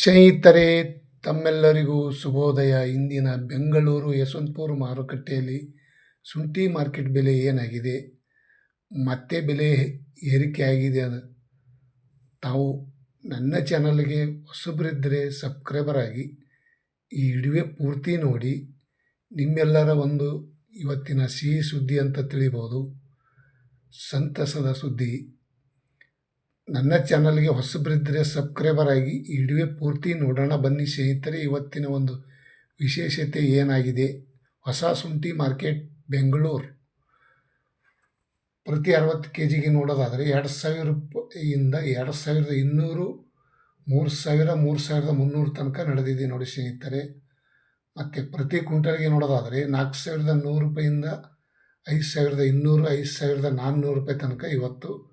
ಸ್ನೇಹಿತರೆ, ತಮ್ಮೆಲ್ಲರಿಗೂ ಶುಭೋದಯ. ಇಂದಿನ ಬೆಂಗಳೂರು ಯಶವಂತಪುರ ಮಾರುಕಟ್ಟೆಯಲ್ಲಿ ಶುಂಠಿ ಮಾರ್ಕೆಟ್ ಬೆಲೆ ಏನಾಗಿದೆ? ಮತ್ತೆ ಬೆಲೆ ಏರಿಕೆ ಆಗಿದೆ ಅದು ತಾವು ನನ್ನ ಚಾನಲ್ಗೆ ಹೊಸಬರಿದ್ದರೆ ಸಬ್ಸ್ಕ್ರೈಬರ್ ಆಗಿ ಈ ವಿಡಿಯೋ ಪೂರ್ತಿ ನೋಡಿ. ನಿಮ್ಮೆಲ್ಲರ ಒಂದು ಇವತ್ತಿನ ಸಿಹಿ ಸುದ್ದಿ ಅಂತ ತಿಳಿಬೋದು. ಸಂತಸದ ಸುದ್ದಿ. ನನ್ನ ಚಾನಲ್ಗೆ ಹೊಸಬ್ರಿದ್ದರೆ ಸಬ್ಸ್ಕ್ರೈಬರ್ ಆಗಿ ವಿಡಿಯೋ ಪೂರ್ತಿ ನೋಡೋಣ ಬನ್ನಿ ಸ್ನೇಹಿತರೆ. ಇವತ್ತಿನ ಒಂದು ವಿಶೇಷತೆ ಏನಾಗಿದೆ? ಹೊಸ ಶುಂಠಿ ಮಾರ್ಕೆಟ್, ಬೆಂಗಳೂರು. ಪ್ರತಿ ಅರವತ್ತು ಕೆ ಜಿಗೆ ನೋಡೋದಾದರೆ ಎರಡು ಸಾವಿರ ರೂಪಾಯಿಯಿಂದ ಎರಡು ಸಾವಿರದ ಇನ್ನೂರು, ಮೂರು ಸಾವಿರ, ಮೂರು ಸಾವಿರದ ಮುನ್ನೂರು ತನಕ ನಡೆದಿದೆ ನೋಡಿ ಸ್ನೇಹಿತರೆ. ಮತ್ತು ಪ್ರತಿ ಕ್ವಿಂಟಲ್ಗೆ ನೋಡೋದಾದರೆ ನಾಲ್ಕು ಸಾವಿರದ ನೂರು ರೂಪಾಯಿಂದ ಐದು ಸಾವಿರದ ಇನ್ನೂರು, ಐದು ಸಾವಿರದ ನಾನ್ನೂರು ರೂಪಾಯಿ ತನಕ ಇವತ್ತು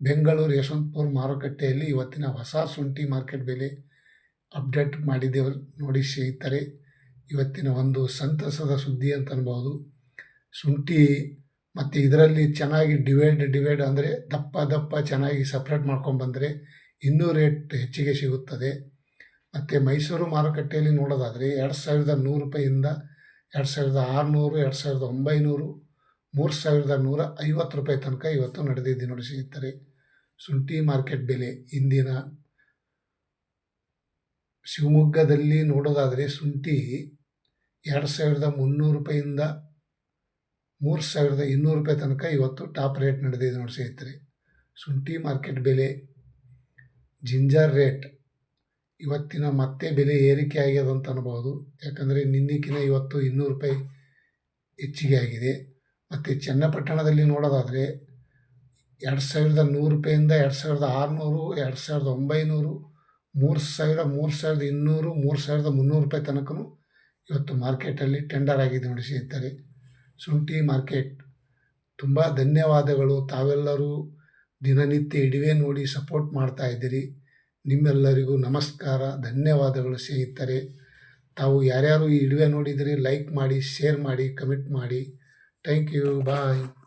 ಬೆಂಗಳೂರು ಯಶವಂತಪುರ ಮಾರುಕಟ್ಟೆಯಲ್ಲಿ ಇವತ್ತಿನ ಹೊಸ ಶುಂಠಿ ಮಾರ್ಕೆಟ್ ಬೆಲೆ ಅಪ್ಡೇಟ್ ಮಾಡಿದ್ದೇವೆ ನೋಡಿ ಸ್ನೇಹಿತರೆ. ಇವತ್ತಿನ ಒಂದು ಸಂತಸದ ಸುದ್ದಿ ಅಂತ ಅನ್ಬೋದು. ಶುಂಠಿ ಮತ್ತು ಇದರಲ್ಲಿ ಚೆನ್ನಾಗಿ ಡಿವೈಡ್ ಡಿವೈಡ್ ಅಂದರೆ ದಪ್ಪ ದಪ್ಪ ಚೆನ್ನಾಗಿ ಸಪ್ರೇಟ್ ಮಾಡ್ಕೊಂಡ್ಬಂದರೆ ಇನ್ನೂ ರೇಟ್ ಹೆಚ್ಚಿಗೆ ಸಿಗುತ್ತದೆ. ಮತ್ತು ಮೈಸೂರು ಮಾರುಕಟ್ಟೆಯಲ್ಲಿ ನೋಡೋದಾದರೆ ಎರಡು ಸಾವಿರದ ನೂರು ರೂಪಾಯಿಯಿಂದ ಎರಡು ಸಾವಿರದ ಆರುನೂರು, ಎರಡು ಸಾವಿರದ ಒಂಬೈನೂರು, ಮೂರು ಸಾವಿರದ ನೂರ ಐವತ್ತು ರೂಪಾಯಿ ತನಕ ಇವತ್ತು ನಡೆದಿದ್ದು ನೋಡಿ ಸ್ನೇಹಿತರೆ. ಶುಂಠಿ ಮಾರ್ಕೆಟ್ ಬೆಲೆ ಇಂದಿನ ಶಿವಮೊಗ್ಗದಲ್ಲಿ ನೋಡೋದಾದರೆ ಶುಂಠಿ ಎರಡು ಸಾವಿರದ ಮುನ್ನೂರು ರೂಪಾಯಿಂದ ಮೂರು ಸಾವಿರದ ಇನ್ನೂರು ರೂಪಾಯಿ ತನಕ ಇವತ್ತು ಟಾಪ್ ರೇಟ್ ನಡೆದಿದೆ ನೋಡಿ ಸ್ನೇಹಿತರೆ. ಶುಂಠಿ ಮಾರ್ಕೆಟ್ ಬೆಲೆ, ಜಿಂಜರ್ ರೇಟ್, ಇವತ್ತಿನ ಮತ್ತೆ ಬೆಲೆ ಏರಿಕೆ ಆಗ್ಯದ ಅಂತ ಅನ್ಬೋದು. ಯಾಕಂದರೆ ನಿನ್ನೆಕಿನ ಇವತ್ತು ಇನ್ನೂರು ರೂಪಾಯಿ ಹೆಚ್ಚಿಗೆ ಆಗಿದೆ. ಮತ್ತು ಚನ್ನಪಟ್ಟಣದಲ್ಲಿ ನೋಡೋದಾದರೆ ಎರಡು ಸಾವಿರದ ನೂರು ರೂಪಾಯಿಂದ ಎರಡು ಸಾವಿರದ ಆರುನೂರು, ಎರಡು ಸಾವಿರದ ಒಂಬೈನೂರು, ಮೂರು ಸಾವಿರ ಮೂರು ಸಾವಿರದ ಇನ್ನೂರು, ಮೂರು ಸಾವಿರದ ಮುನ್ನೂರು ರೂಪಾಯಿ ತನಕನೂ ಇವತ್ತು ಮಾರ್ಕೆಟಲ್ಲಿ ಟೆಂಡರ್ ಆಗಿದೆ ನೋಡಿ ಸ್ನೇಹಿತರೆ. ಶುಂಠಿ ಮಾರ್ಕೆಟ್. ತುಂಬ ಧನ್ಯವಾದಗಳು. ತಾವೆಲ್ಲರೂ ದಿನನಿತ್ಯ ಇಡುವೆ ನೋಡಿ ಸಪೋರ್ಟ್ ಮಾಡ್ತಾ ಇದ್ದೀರಿ. ನಿಮ್ಮೆಲ್ಲರಿಗೂ ನಮಸ್ಕಾರ. ಧನ್ಯವಾದಗಳು ಸ್ನೇಹಿತರೆ. ತಾವು ಯಾರ್ಯಾರು ಈ ಇಡುವೆ ನೋಡಿದರೆ ಲೈಕ್ ಮಾಡಿ ಶೇರ್ ಮಾಡಿ ಕಮೆಂಟ್ ಮಾಡಿ. Thank you bye